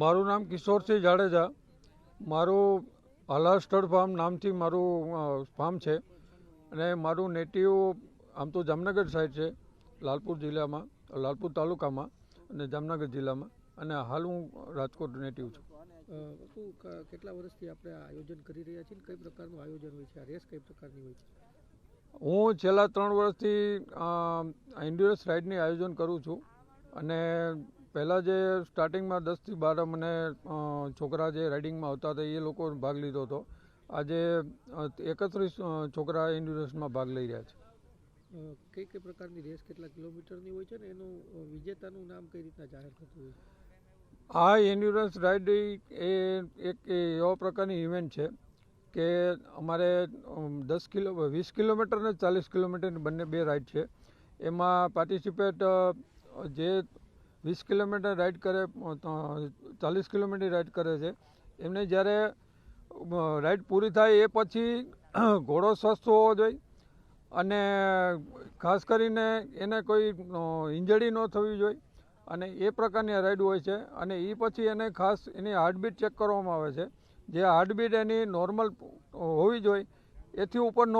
મારું નામ કિશોરસિંહ જાડેજા. મારું હાલા સ્થળ ફાર્મ નામથી મારું ફાર્મ છે. અને મારું નેટિવ આમ તો જામનગર સાઈડ છે લાલપુર જિલ્લામાં લાલપુર તાલુકામાં અને જામનગર જિલ્લામાં. અને હાલ હું રાજકોટ નેટિવ છું. શું કેટલા વર્ષથી આપણે આયોજન કરી રહ્યા છીએ કઈ પ્રકારનું આયોજન હોય છે? આ રેસ કઈ પ્રકારની હોય છે? હું છેલ્લા ત્રણ વર્ષથી એન્ડ્યુરન્સ રાઇડની આયોજન કરું છું. અને પહેલાં જે સ્ટાર્ટિંગમાં દસથી બાર મને છોકરા જે રાઇડિંગમાં આવતા હતા એ લોકો ભાગ લીધો હતો. આજે એકત્રીસ છોકરા એન્ડ્યુરન્સમાં ભાગ લઈ રહ્યા છે. કઈ કઈ પ્રકારની રેસ કેટલા કિલોમીટરની હોય છે ને એનું વિજેતાનું નામ કઈ રીતના જાહેર થતું હોય? આ એન્ડ્યુરન્સ રાઇડ એ એક એવા પ્રકારની ઇવેન્ટ છે કે અમારે દસ કિલો વીસ કિલોમીટર અને ચાલીસ કિલોમીટરની બંને બે રાઇડ છે. એમાં પાર્ટિસિપેટ જે વીસ કિલોમીટર રાઇડ કરે ચાલીસ કિલોમીટર રાઇડ કરે છે. એમને જ્યારે રાઇડ પૂરી થાય એ પછી ઘોડો સ્વસ્થ હોવો જોઈએ અને ખાસ કરીને એને કોઈ ઇન્જરી ન થવી જોઈએ અને એ પ્રકારની રાઈડ હોય છે અને એ પછી એને ખાસ એની હાર્ટબીટ ચેક કરવામાં આવે છે. જે હાર્ટબીટ એની નોર્મલ હોવી જોઈએ, એથી ઉપર ન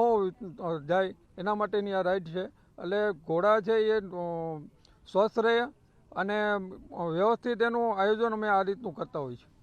જાય, એના માટેની આ રાઈડ છે. એટલે ઘોડા છે એ સ્વસ્થ રહે અને વ્યવસ્થિત એનું આયોજન અમે આ રીતનું કરતા હોઈએ છીએ.